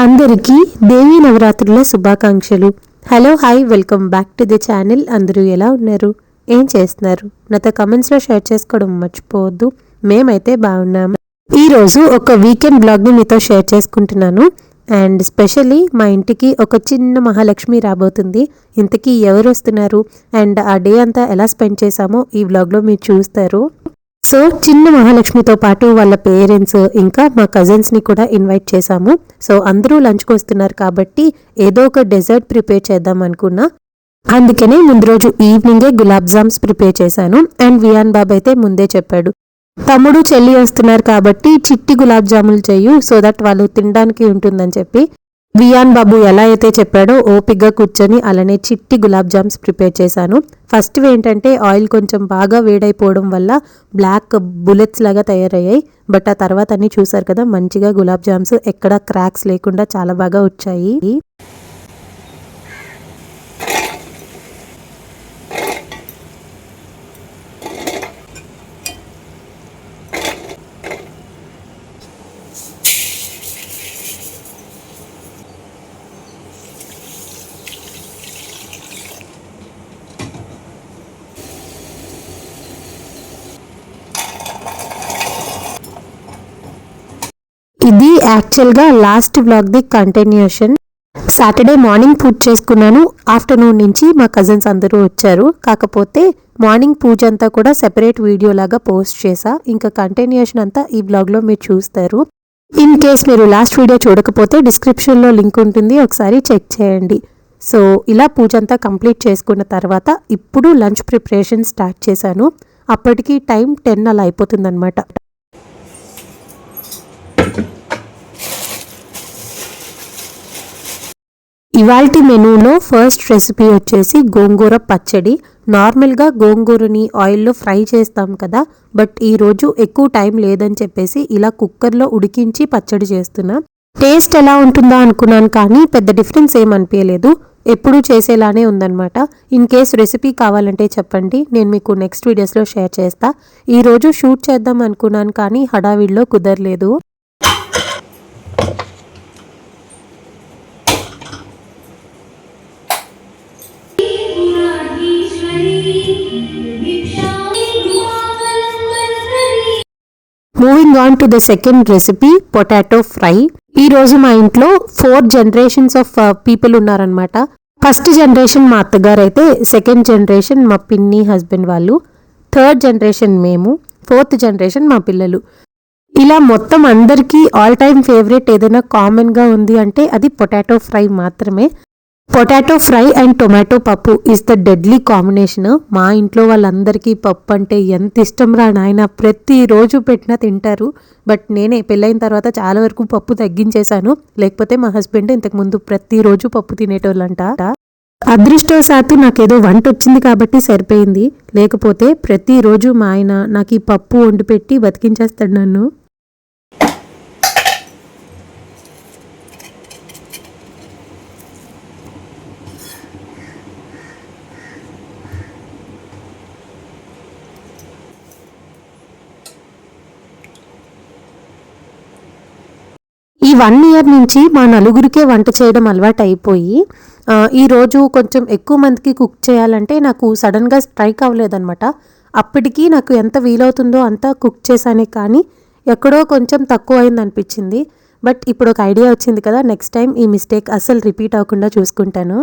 అందరికీ దేవీ నవరాత్రుల శుభాకాంక్షలు. Hello hi welcome back to the channel అందరూ ఎలా ఉన్నారు? ఏం చేస్తున్నారు? నాతో కమెంట్స్లో షేర్ చేసుకోవడం మర్చిపోవద్దు. మేమైతే బాగున్నాము ఈరోజు ఒక వీకెండ్ బ్లాగ్ని మీతో షేర్ చేసుకుంటున్నాను. అండ్ స్పెషల్లీ మా ఇంటికి ఒక చిన్న మహాలక్ష్మి రాబోతుంది. ఇంతకీ ఎవరు వస్తున్నారు? అండ్ ఆ డే అంతా ఎలా స్పెండ్ చేశామో ఈ వ్లాగ్లో మీరు చూస్తారు. సో చిన్న మహాలక్ష్మితో పాటు వాళ్ళ పేరెంట్స్ ఇంకా మా కజిన్స్ని కూడా ఇన్వైట్ చేశాము. సో అందరూ లంచ్కి వస్తున్నారు కాబట్టి ఏదో ఒక డెజర్ట్ ప్రిపేర్ చేద్దాం అనుకున్నా. అందుకనే ముందు రోజు ఈవినింగే గులాబ్ జామ్స్ ప్రిపేర్ చేశాను. అండ్ వియాన్ బాబు అయితే ముందే చెప్పాడు. తమ్ముడు చెల్లి వస్తున్నారు కాబట్టి చిట్టి గులాబ్ జాములు చేయు సో దట్ వాళ్ళు తినడానికి ఉంటుందని చెప్పి. వియాన్ బాబు ఎలా అయితే చెప్పాడో ఓపిగ్గా కూర్చొని అలానే చిట్టి గులాబ్ జామ్స్ ప్రిపేర్ చేశాను. ఫస్ట్ ఏంటంటే ఆయిల్ కొంచెం బాగా వేడైపోవడం వల్ల బ్లాక్ బుల్లెట్స్ లాగా తయారయ్యాయి. బట్ ఆ తర్వాత అన్ని చూసారు కదా మంచిగా గులాబ్ జామ్స్ ఎక్కడ క్రాక్స్ లేకుండా చాలా బాగా వచ్చాయి ఇది యాక్చువల్గా లాస్ట్ బ్లాగ్ది కంటిన్యూషన్. సాటర్డే మార్నింగ్ పూజ చేసుకున్నాను. ఆఫ్టర్నూన్ నుంచి మా కజిన్స్ అందరూ వచ్చారు. కాకపోతే మార్నింగ్ పూజ అంతా కూడా సెపరేట్ వీడియో లాగా పోస్ట్ చేసా ఇంకా కంటిన్యూషన్ అంతా ఈ బ్లాగ్లో మీరు చూస్తారు. ఇన్ కేస్ మీరు లాస్ట్ వీడియో చూడకపోతే డిస్క్రిప్షన్లో లింక్ ఉంటుంది. ఒకసారి చెక్ చేయండి. సో ఇలా పూజ అంతా కంప్లీట్ చేసుకున్న తర్వాత ఇప్పుడు లంచ్ ప్రిపరేషన్ స్టార్ట్ చేశాను. అప్పటికి టైం టెన్ అలా అయిపోతుందన్నమాట. ఇవాల్టి మెనూలో ఫస్ట్ రెసిపీ వచ్చేసి గోంగూర పచ్చడి. నార్మల్గా గోంగూరని ఆయిల్లో ఫ్రై చేస్తాం కదా బట్ ఈరోజు ఎక్కువ టైం లేదని చెప్పేసి ఇలా కుక్కర్లో ఉడికించి పచ్చడి చేస్తున్నా. టేస్ట్ ఎలా ఉంటుందా అనుకున్నాను కానీ పెద్ద డిఫరెన్స్ ఏమనిపించలేదు ఎప్పుడూ చేసేలానే ఉందన్నమాట. ఇన్ కేస్ రెసిపీ కావాలంటే చెప్పండి నేను మీకు నెక్స్ట్ వీడియోస్లో షేర్ చేస్తా. ఈరోజు షూట్ చేద్దాం అనుకున్నాను కానీ హడావిడిలో కుదరలేదు. Moving on to the second recipe potato fry ఈ రోజు మా ఇంట్లో ఫోర్ జనరేషన్స్ ఆఫ్ పీపుల్ ఉన్నారనమాట ఫస్ట్ జనరేషన్ మా అత్తగారు అయితే సెకండ్ జనరేషన్ మా పిన్ని హస్బెండ్ వాళ్ళు థర్డ్ జనరేషన్ మేము ఫోర్త్ జనరేషన్ మా పిల్లలు. ఇలా మొత్తం అందరికీ ఆల్ టైమ్ ఫేవరెట్ ఏదైనా కామన్గా ఉంది అంటే అది పొటాటో ఫ్రై మాత్రమే. Potato fry and tomato pappu is the deadly combination మా ఇంట్లో వాళ్ళందరికీ పప్పు అంటే ఎంత ఇష్టం రా నాయన. ప్రతిరోజు పెట్టినా తింటారు. బట్ నేనే పెళ్ళైన తర్వాత చాలా వరకు పప్పు తగ్గించేశాను. లేకపోతే మా హస్బెండ్ ఇంతకుముందు ప్రతిరోజు పప్పు తినేటోళ్ళంట. అదృష్టవశాత్తు నాకేదో వంట వచ్చింది కాబట్టి సరిపోయింది. లేకపోతే ప్రతిరోజు మా ఆయన నాకు ఈ పప్పు వండి పెట్టి బతికించేస్తాడు నన్ను. ఈ వన్ ఇయర్ నుంచి మా నలుగురికే వంట చేయడం అలవాటు అయిపోయి ఈరోజు కొంచెం ఎక్కువ మందికి కుక్ చేయాలంటే నాకు సడన్గా స్ట్రైక్ అవ్వలేదన్నమాట. అప్పటికి నాకు ఎంత వీలవుతుందో అంత కుక్ చేశానే కానీ ఎక్కడో కొంచెం తక్కువ అయింది అనిపించింది బట్ ఇప్పుడు ఒక ఐడియా వచ్చింది కదా నెక్స్ట్ టైం ఈ మిస్టేక్ అస్సలు రిపీట్ అవ్వకుండా చూసుకుంటాను.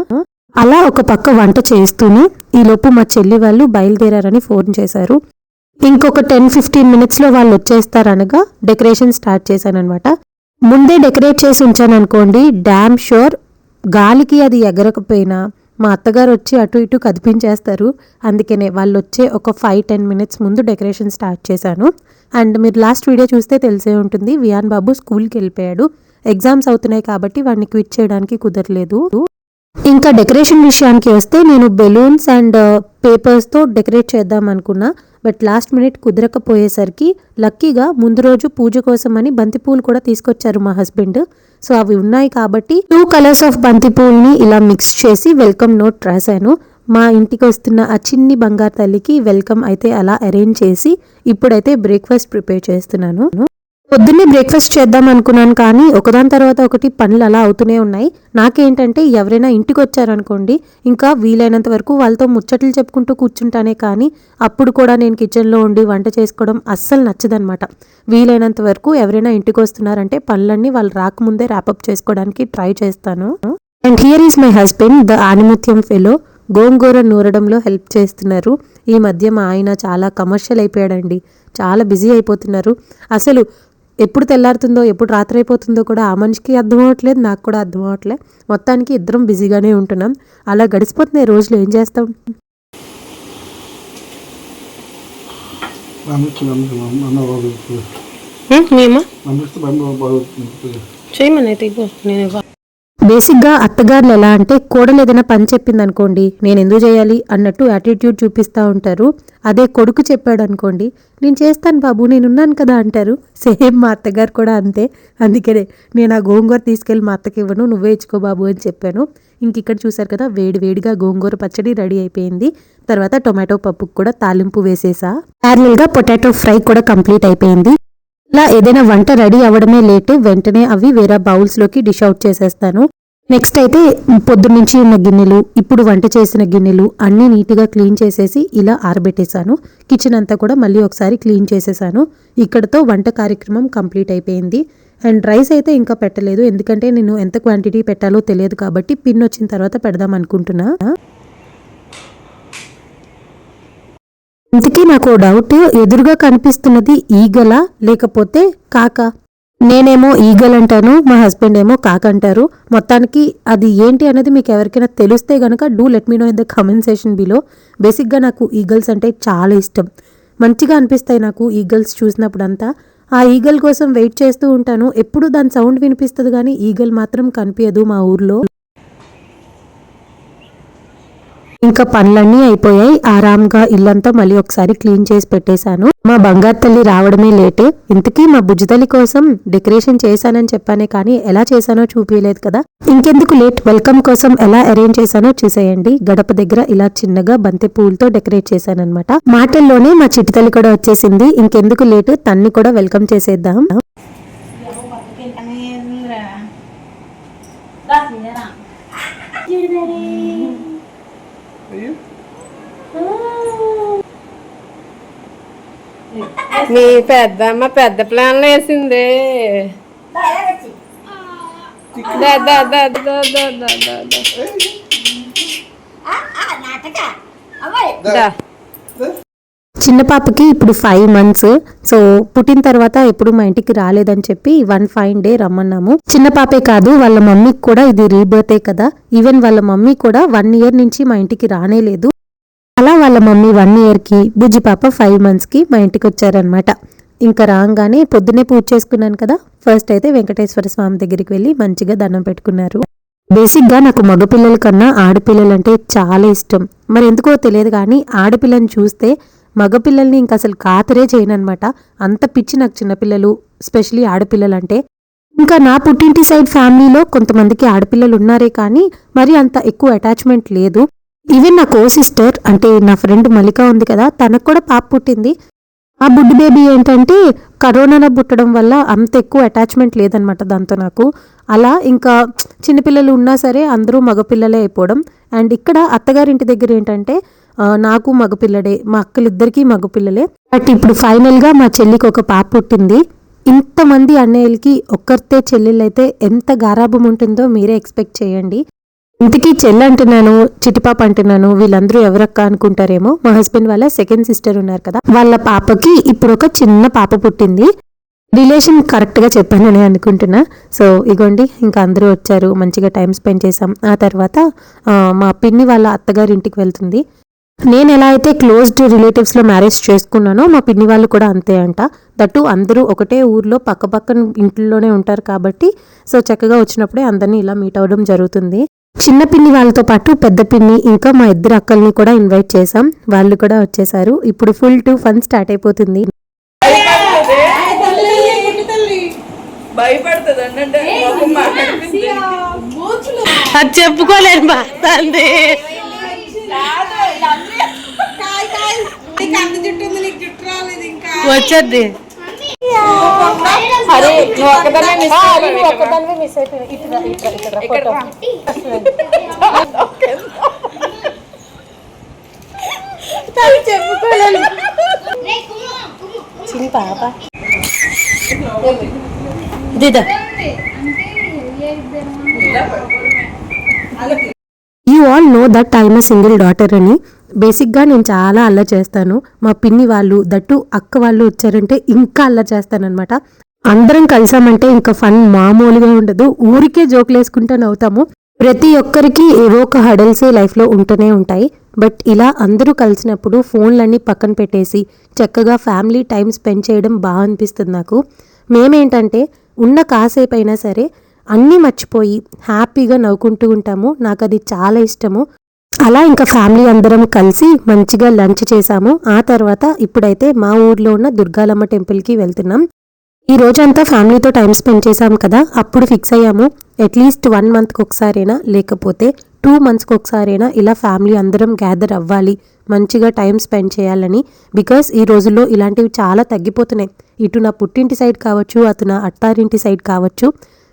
అలా ఒక పక్క వంట చేస్తూనే ఈలోపు మా చెల్లి వాళ్ళు బయలుదేరారని ఫోన్ చేశారు. ఇంకొక టెన్ ఫిఫ్టీన్ మినిట్స్లో వాళ్ళు వచ్చేస్తారనగా డెకరేషన్ స్టార్ట్ చేశాను అనమాట ముందే డెకరేట్ చేసి ఉంచాను అనుకోండి డ్యామ్ షోర్ గాలికి అది ఎగరకపోయినా మా అత్తగారు వచ్చి అటు ఇటు కదిపించేస్తారు. అందుకనే వాళ్ళు వచ్చే ఒక ఫైవ్ టెన్ మినిట్స్ ముందు డెకరేషన్ స్టార్ట్ చేశాను. అండ్ మీరు లాస్ట్ వీడియో చూస్తే తెలిసే ఉంటుంది వియాన్ బాబు స్కూల్కి వెళ్ళిపోయాడు. ఎగ్జామ్స్ అవుతున్నాయి కాబట్టి వాడిని క్విట్ చేయడానికి కుదరలేదు. ఇంకా డెకరేషన్ విషయానికి వస్తే నేను బెలూన్స్ అండ్ uh, పేపర్స్తో డెకరేట్ చేద్దాం అనుకున్నా. బట్ లాస్ట్ మినిట్ కుదరకపోయేసరికి లక్కీగా ముందు రోజు పూజ కోసమని బంతిపూలు కూడా తీసుకొచ్చారు మా హస్బెండ్. సో అవి ఉన్నాయి కాబట్టి టూ కలర్స్ ఆఫ్ బంతిపూల్ని ఇలా మిక్స్ చేసి వెల్కమ్ నోట్ రాశాను. మా ఇంటికి వస్తున్న ఆ చిన్ని బంగారు తల్లికి వెల్కమ్ అయితే అలా అరేంజ్ చేసి ఇప్పుడైతే బ్రేక్ఫాస్ట్ ప్రిపేర్ చేస్తున్నాను. పొద్దున్నే బ్రేక్ఫాస్ట్ చేద్దాం అనుకున్నాను కానీ ఒకదాని తర్వాత ఒకటి పనులు అలా అవుతూనే ఉన్నాయి. నాకేంటంటే ఎవరైనా ఇంటికి వచ్చారనుకోండి ఇంకా వీలైనంత వరకు వాళ్ళతో ముచ్చట్లు చెప్పుకుంటూ కూర్చుంటానే కానీ అప్పుడు కూడా నేను కిచెన్లో ఉండి వంట చేసుకోవడం అస్సలు నచ్చదనమాట. వీలైనంత వరకు ఎవరైనా ఇంటికి వస్తున్నారంటే పనులన్నీ వాళ్ళు రాకముందే ర్యాపప్ చేసుకోవడానికి ట్రై చేస్తాను. And here is my husband the ఆనిముత్యం fellow గోంగూర నూరడంలో హెల్ప్ చేస్తున్నారు. ఈ మధ్య మా ఆయన చాలా కమర్షియల్ అయిపోయాడండి. చాలా బిజీ అయిపోతున్నారు. అసలు ఎప్పుడు తెల్లారుతుందో ఎప్పుడు రాత్రి అయిపోతుందో కూడా ఆ మనిషికి అర్థం అవ్వట్లేదు నాకు కూడా అర్థం అవ్వట్లేదు. మొత్తానికి ఇద్దరం బిజీగానే ఉంటున్నాం. అలా గడిచిపోతున్నాయి రోజులు. ఏం చేస్తాం? చేయమని అయితే ఇవ్వు. నేను ఇవ్వ. బేసిక్గా అత్తగారులు ఎలా అంటే కోడలు ఏదైనా పని చెప్పింది అనుకోండి నేను ఎందుకు చేయాలి అన్నట్టు యాటిట్యూడ్ చూపిస్తూ ఉంటారు. అదే కొడుకు చెప్పాడు అనుకోండి నేను చేస్తాను బాబు నేనున్నాను కదా అంటారు. సేమ్ మా అత్తగారు కూడా అంతే. అందుకనే నేను ఆ గోంగూర తీసుకెళ్ళి మా అత్తకి ఇవ్వను నువ్వే ఇచ్చుకో బాబు అని చెప్పాను. ఇంక ఇక్కడ చూసారు కదా వేడి వేడిగా గోంగూర పచ్చడి రెడీ అయిపోయింది. తర్వాత టొమాటో పప్పుకు కూడా తాలింపు వేసేసా. ప్యారల్గా పొటాటో ఫ్రై కూడా కంప్లీట్ అయిపోయింది. ఇలా ఏదైనా వంట రెడీ అవ్వడమే లేట్ వెంటనే అవి వేరే బౌల్స్లోకి డిష్ అవుట్ చేసేస్తాను. నెక్స్ట్ అయితే పొద్దున్నుంచి ఉన్న గిన్నెలు ఇప్పుడు వంట చేసిన గిన్నెలు అన్నీ నీట్గా క్లీన్ చేసేసి ఇలా ఆరబెట్టేశాను. కిచెన్ అంతా కూడా మళ్ళీ ఒకసారి క్లీన్ చేసేసాను ఇక్కడతో వంట కార్యక్రమం కంప్లీట్ అయిపోయింది. అండ్ రైస్ అయితే ఇంకా పెట్టలేదు. ఎందుకంటే నేను ఎంత క్వాంటిటీ పెట్టాలో తెలియదు కాబట్టి పిన్ వచ్చిన తర్వాత పెడదాం అనుకుంటున్నా. ఇంతకీ నాకు డౌట్ ఎదురుగా కనిపిస్తున్నది ఈగల లేకపోతే కాక? నేనేమో ఈగల్ అంటాను మా హస్బెండ్ ఏమో కాక అంటారు. మొత్తానికి అది ఏంటి అనేది మీకు ఎవరికైనా తెలిస్తే గనక do let me know in the comment session below. బేసిక్గా నాకు ఈగల్స్ అంటే చాలా ఇష్టం. మంచిగా అనిపిస్తాయి నాకు ఈగల్స్ చూసినప్పుడంతా. ఆ ఈగల్ కోసం వెయిట్ చేస్తూ ఉంటాను. ఎప్పుడు దాని సౌండ్ వినిపిస్తుంది కానీ ఈగల్ మాత్రం కనిపించదు మా ఊర్లో. ఇంకా పనులన్నీ అయిపోయాయి. ఆరాంగా ఇల్లంతా మళ్ళీ ఒకసారి క్లీన్ చేసి పెట్టేశాను. మా బంగారు తల్లి రావడమే లేట్. ఇంతకీ మా బుజ్జితల్లి కోసం డెకరేషన్ చేశానని చెప్పానే కానీ ఎలా చేశానో చూపించలేదు కదా. ఇంకెందుకు లేట్? వెల్కమ్ కోసం ఎలా అరేంజ్ చేశానో చూసేయండి. గడప దగ్గర ఇలా చిన్నగా బంతి పూలతో డెకరేట్ చేశానమాట మాటల్లోనే మా చిట్టితల్లి కూడా వచ్చేసింది. ఇంకెందుకు లేట్? తన్ని కూడా వెల్కమ్ చేసేద్దాం. మీ పెద్దమ్మ పెద్ద ప్లాన్లు వేసింది. దా, దా, దా, దా, దా, దా, దా, దా. దా. చిన్న పాపకి ఇప్పుడు ఫైవ్ మంత్స్ సో పుట్టిన తర్వాత ఎప్పుడు మా ఇంటికి రాలేదని చెప్పి వన్ ఫైన్ డే రమ్మన్నాము. చిన్న పాపే కాదు వాళ్ళ మమ్మీకి కూడా ఇది రీబర్తే కదా. ఈవెన్ వాళ్ళ మమ్మీ కూడా వన్ ఇయర్ నుంచి మా ఇంటికి రానే లేదు అలా వాళ్ళ మమ్మీ వన్ ఇయర్కి బుజ్జి పాప ఫైవ్ మంత్స్కి మా ఇంటికి వచ్చారనమాట ఇంకా రాగానే పొద్దునే పూజ చేసుకున్నాను కదా. ఫస్ట్ అయితే వెంకటేశ్వర స్వామి దగ్గరికి వెళ్ళి మంచిగా దండం పెట్టుకున్నారు. బేసిక్గా నాకు మగపిల్లల కన్నా ఆడపిల్లలంటే చాలా ఇష్టం. మరి ఎందుకో తెలియదు కానీ ఆడపిల్లని చూస్తే మగపిల్లల్ని ఇంకా అసలు కాతరే చేయనన్నమాట. అంత పిచ్చి నాకు చిన్నపిల్లలు స్పెషలీ ఆడపిల్లలు అంటే ఇంకా నా పుట్టింటి సైడ్ ఫ్యామిలీలో కొంతమందికి ఆడపిల్లలు ఉన్నారే కానీ మరి అంత ఎక్కువ అటాచ్మెంట్ లేదు. ఈవెన్ నా కో సిస్టర్ అంటే నా ఫ్రెండ్ మల్లిక ఉంది కదా తనకు కూడా పాప పుట్టింది. ఆ బుడ్డి బేబీ ఏంటంటే కరోనాలో పుట్టడం వల్ల అంత ఎక్కువ అటాచ్మెంట్ లేదనమాట దాంతో నాకు. అలా ఇంకా చిన్నపిల్లలు ఉన్నా సరే అందరూ మగపిల్లలే అయిపోవడం. అండ్ ఇక్కడ అత్తగారింటి దగ్గర ఏంటంటే నాకు మగపిల్లడే మా అక్కలిద్దరికీ మగపిల్లలే. బట్ ఇప్పుడు ఫైనల్గా మా చెల్లికి ఒక పాప పుట్టింది. ఇంతమంది అన్నయ్యలకి ఒక్కరితే చెల్లెళ్ళైతే ఎంత గారాభం ఉంటుందో మీరే ఎక్స్పెక్ట్ చేయండి. ఇంతకీ చెల్లి అంటున్నాను చిటిపాప అంటున్నాను వీళ్ళందరూ ఎవరక్క అనుకుంటారేమో? మా హస్బెండ్ వాళ్ళ సెకండ్ సిస్టర్ ఉన్నారు కదా వాళ్ళ పాపకి ఇప్పుడు ఒక చిన్న పాప పుట్టింది. రిలేషన్ కరెక్ట్గా చెప్పానని అనుకుంటున్నా. సో ఇగోండి ఇంకా అందరూ వచ్చారు మంచిగా టైం స్పెండ్ చేసాం ఆ తర్వాత మా పిన్ని వాళ్ళ అత్తగారి ఇంటికి వెళ్తుంది. నేను ఎలా అయితే క్లోజ్డ్ రిలేటివ్స్లో మ్యారేజ్ చేసుకున్నానో మా పిన్ని వాళ్ళు కూడా అంతే అంట. దట్టు అందరూ ఒకటే ఊర్లో పక్క పక్కన ఇంట్లోనే ఉంటారు కాబట్టి సో చక్కగా వచ్చినప్పుడే అందరినీ ఇలా మీట్ అవ్వడం జరుగుతుంది. చిన్న పిన్ని వాళ్ళతో పాటు పెద్ద పిన్ని ఇంకా మా ఇద్దరు అక్కల్ని కూడా ఇన్వైట్ చేసాం వాళ్ళు కూడా వచ్చేసారు. ఇప్పుడు ఫుల్ టు ఫన్ స్టార్ట్ అయిపోతుంది. అది చెప్పుకోలేను బాగుంది నీకు అరే నువ్వు ఒక్కదాన్నే మిస్ అయిపోయావు ఇక్కడ. ఒక్కదానివే మిస్ ఇట్లా ఇక్కడ రా. అది చెప్పుకోలేను చిన్న పాప. దిదా. You all know that I'm single daughter అని బేసిక్గా నేను చాలా అల్ల చేస్తాను. మా పిన్ని వాళ్ళు దట్టు అక్క వాళ్ళు వచ్చారంటే ఇంకా అల్ల చేస్తానన్నమాట. అందరం కలిసామంటే ఇంకా ఫన్ మామూలుగా ఉండదు. ఊరికే జోకులు వేసుకుంటూ నవ్వుతాము. ప్రతి ఒక్కరికి ఏవో ఒక హడల్స్ లైఫ్లో ఉంటూనే ఉంటాయి. బట్ ఇలా అందరూ కలిసినప్పుడు ఫోన్లన్నీ పక్కన పెట్టేసి చక్కగా ఫ్యామిలీ టైం స్పెండ్ చేయడం బాగా అనిపిస్తుంది నాకు. మేమేంటంటే ఉన్న కాసేపు అయినా సరే అన్నీ మర్చిపోయి హ్యాపీగా నవ్వుకుంటూ ఉంటాము. నాకు అది చాలా ఇష్టము. అలా ఇంకా ఫ్యామిలీ అందరం కలిసి మంచిగా లంచ్ చేసాము ఆ తర్వాత ఇప్పుడైతే మా ఊర్లో ఉన్న దుర్గాలమ్మ టెంపుల్కి వెళ్తున్నాం. ఈ రోజంతా ఫ్యామిలీతో టైం స్పెండ్ చేసాం కదా అప్పుడు ఫిక్స్ అయ్యాము. అట్లీస్ట్ వన్ మంత్కి ఒకసారైనా లేకపోతే టూ మంత్స్కి ఒకసారైనా ఇలా ఫ్యామిలీ అందరం గ్యాదర్ అవ్వాలి మంచిగా టైం స్పెండ్ చేయాలని. బికాస్ ఈ రోజుల్లో ఇలాంటివి చాలా తగ్గిపోతున్నాయి. ఇటు నా పుట్టింటి సైడ్ కావచ్చు అటు నా అత్తారింటి సైడ్ కావచ్చు.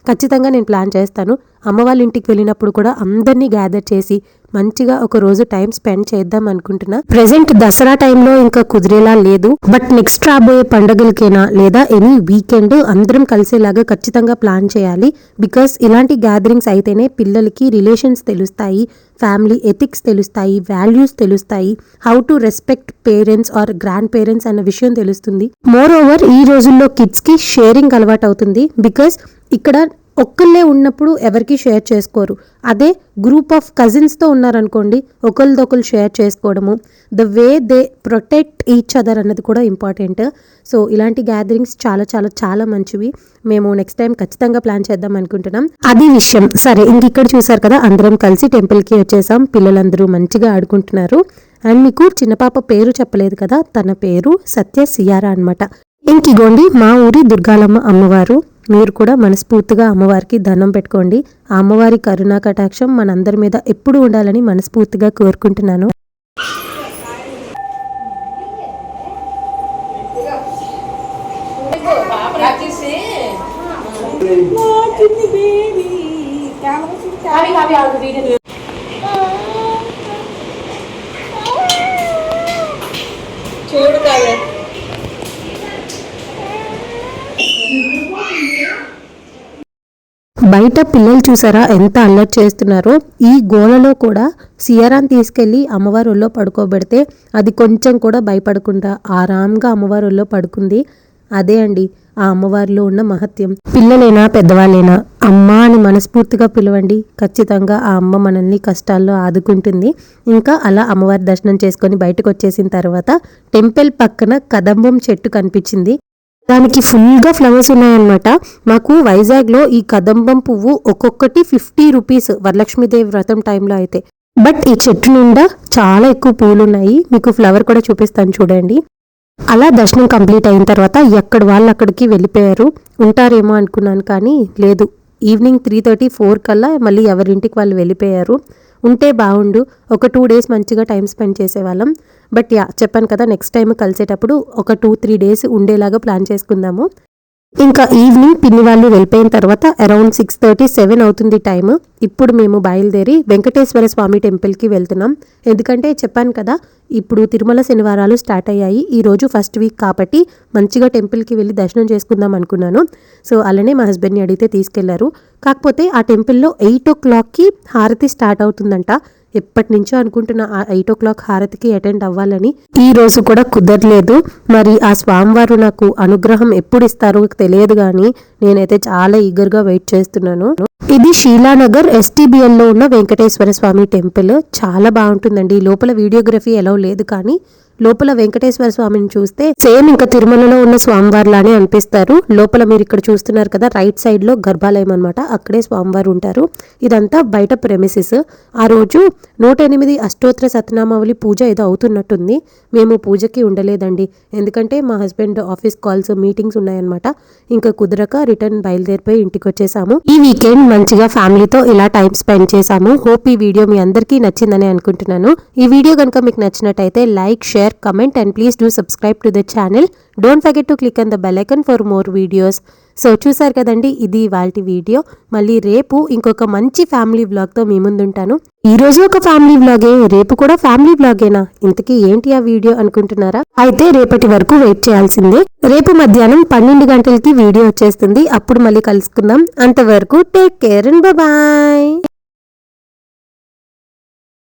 ఖచ్చితంగా నేను ప్లాన్ చేస్తాను. అమ్మ వాళ్ళ ఇంటికి వెళ్ళినప్పుడు కూడా అందరినీ గ్యాదర్ చేసి మంచిగా ఒక రోజు టైం స్పెండ్ చేద్దాం అనుకుంటున్నా. ప్రెసెంట్ దసరా టైంలో ఇంకా కుదిరేలా లేదు. బట్ నెక్స్ట్ రాబోయే పండుగలకైనా లేదా ఎనీ వీకెండ్ అందరం కలిసేలాగా ఖచ్చితంగా ప్లాన్ చేయాలి. బికాస్ ఇలాంటి గ్యాదరింగ్స్ అయితేనే పిల్లలకి రిలేషన్స్ తెలుస్తాయి ఫ్యామిలీ ఎథిక్స్ తెలుస్తాయి వాల్యూస్ తెలుస్తాయి how to respect parents or grandparents అన్న విషయం తెలుస్తుంది. మోర్ ఓవర్ ఈ రోజుల్లో కిడ్స్కి షేరింగ్ అలవాటు అవుతుంది. బికాస్ ఇక్కడ ఒక్కళ్ళే ఉన్నప్పుడు ఎవరికి షేర్ చేసుకోరు. అదే గ్రూప్ ఆఫ్ కజిన్స్తో ఉన్నారనుకోండి ఒకరిదొకరు షేర్ చేసుకోవడము the way they protect each other అన్నది కూడా ఇంపార్టెంట్. సో ఇలాంటి గ్యాదరింగ్స్ చాలా చాలా చాలా మంచివి. మేము నెక్స్ట్ టైం ఖచ్చితంగా ప్లాన్ చేద్దాం అనుకుంటున్నాం. అది విషయం. సరే ఇంక ఇక్కడ చూసారు కదా అందరం కలిసి టెంపుల్కి వచ్చేసాం. పిల్లలందరూ మంచిగా ఆడుకుంటున్నారు. అండ్ మీకు చిన్న పాప పేరు చెప్పలేదు కదా తన పేరు సత్య సియారా అనమాట ఇంకిగోండి మా ఊరి దుర్గాలమ్మ అమ్మవారు. మీరు కూడా మనస్ఫూర్తిగా అమ్మవారికి దండం పెట్టుకోండి. ఆ అమ్మవారి కరుణా కటాక్షం మనందరి మీద ఎప్పుడు ఉండాలని మనస్ఫూర్తిగా కోరుకుంటున్నాను. బయట పిల్లలు చూసారా ఎంత అల్లరి చేస్తున్నారో? ఈ గోలలో కూడా సియరాన్ని తీసుకెళ్ళి అమ్మవారి ఒళ్ళో పడుకోబెడితే అది కొంచెం కూడా భయపడకుండా ఆరాంగా అమ్మవారి ఒళ్ళో పడుకుంది. అదే అండి ఆ అమ్మవారిలో ఉన్న మహత్యం. పిల్లలైనా పెద్దవాళ్ళైనా? అమ్మ అని మనస్ఫూర్తిగా పిలవండి. ఖచ్చితంగా ఆ అమ్మ మనల్ని కష్టాల్లో ఆదుకుంటుంది. ఇంకా అలా అమ్మవారి దర్శనం చేసుకొని బయటకు వచ్చేసిన తర్వాత టెంపుల్ పక్కన కదంబం చెట్టు కనిపించింది. దానికి ఫుల్గా ఫ్లవర్స్ ఉన్నాయన్నమాట. మాకు వైజాగ్లో ఈ కదంబం పువ్వు ఒక్కొక్కటి ఫిఫ్టీ రూపీస్ వరలక్ష్మీదేవి వ్రతం టైంలో అయితే. బట్ ఈ చెట్టు నిండా చాలా ఎక్కువ పూలు ఉన్నాయి మీకు ఫ్లవర్ కూడా చూపిస్తాను చూడండి. అలా దర్శనం కంప్లీట్ అయిన తర్వాత ఎక్కడ వాళ్ళు అక్కడికి వెళ్ళిపోయారు? ఉంటారేమో అనుకున్నాను కానీ లేదు. ఈవినింగ్ త్రీ థర్టీ ఫోర్ కల్లా మళ్ళీ ఎవరింటికి వాళ్ళు వెళ్ళిపోయారు? ఉంటే బాగుండు ఒక టూ డేస్ మంచిగా టైం స్పెండ్ చేసేవాళ్ళం. బట్ యా చెప్పాను కదా నెక్స్ట్ టైం కలిసేటప్పుడు ఒక టూ త్రీ డేస్ ఉండేలాగా ప్లాన్ చేసుకుందాము. ఇంకా ఈవినింగ్ పిన్ని వాళ్ళు వెళ్ళిపోయిన తర్వాత అరౌండ్ సిక్స్ థర్టీ సెవెన్ అవుతుంది టైం ఇప్పుడు మేము బయలుదేరి వెంకటేశ్వర స్వామి టెంపుల్కి వెళ్తున్నాం. ఎందుకంటే చెప్పాను కదా ఇప్పుడు తిరుమల శనివారాలు స్టార్ట్ అయ్యాయి. ఈరోజు ఫస్ట్ వీక్ కాబట్టి మంచిగా టెంపుల్కి వెళ్ళి దర్శనం చేసుకుందాం అనుకున్నాను. సో అలానే మా హస్బెండ్ని అడిగితే తీసుకెళ్ళారు. కాకపోతే ఆ టెంపుల్లో ఎయిట్ ఓ క్లాక్కి హారతి స్టార్ట్ అవుతుందంట. ఎప్పటి నుంచో అనుకుంటున్న ఆ ఎయిట్ ఓ క్లాక్ హారతికి అటెండ్ అవ్వాలని. ఈ రోజు కూడా కుదరలేదు. మరి ఆ స్వామివారు నాకు అనుగ్రహం ఎప్పుడు ఇస్తారో తెలియదు కానీ నేనైతే చాలా ఈగర్గా వెయిట్ చేస్తున్నాను. ఇది షీలానగర్ STBL లో ఉన్న వెంకటేశ్వర స్వామి టెంపుల్. చాలా బాగుంటుందండి. లోపల వీడియోగ్రఫీ ఎలా లేదు కానీ లోపల వెంకటేశ్వర స్వామిని చూస్తే సేమ్ ఇంకా తిరుమలలో ఉన్న స్వామివారిలానే అనిపిస్తారు. లోపల మీరు ఇక్కడ చూస్తున్నారు కదా రైట్ సైడ్లో గర్భాలయం అనమాట అక్కడే స్వామివారు ఉంటారు. ఇదంతా బయట ప్రెమిసిస్ ఆ రోజు నూట ఎనిమిది అష్టోత్తర సతనామావళి పూజ ఏదో అవుతున్నట్టుంది. మేము పూజకి ఉండలేదండి. ఎందుకంటే మా హస్బెండ్ ఆఫీస్ కాల్స్ మీటింగ్స్ ఉన్నాయన్నమాట. ఇంకా కుదరక రిటర్న్ బయలుదేరిపోయి ఇంటికి వచ్చేసాము. ఈ వీకెండ్ మంచిగా ఫ్యామిలీతో ఇలా టైం స్పెండ్ చేశాము. హోప్ ఈ వీడియో మీ అందరికీ నచ్చిందని అనుకుంటున్నాను. ఈ వీడియో కనుక మీకు నచ్చినట్టయితే like share share comment and please do subscribe to the channel don't forget to click on the bell icon for more videos so చూసారు కదండి ఇది వాటి వీడియో మళ్ళీ రేపు ఇంకొక మంచి ఫ్యామిలీ బ్లాగ్తో మీ ముందుంటాను. ఈ రోజు ఒక ఫ్యామిలీ బ్లాగే రేపు కూడా ఫ్యామిలీ బ్లాగేనా ఇంతకీ ఏంటి ఆ వీడియో అనుకుంటున్నారా? అయితే రేపటి వరకు వెయిట్ చేయాల్సిందే. రేపు మధ్యాహ్నం పన్నెండు గంటలకి వీడియో వచ్చేస్తుంది. అప్పుడు మళ్ళీ కలుసుకుందాం. అంతవరకు టేక్ కేర్ అండ్ బాయ్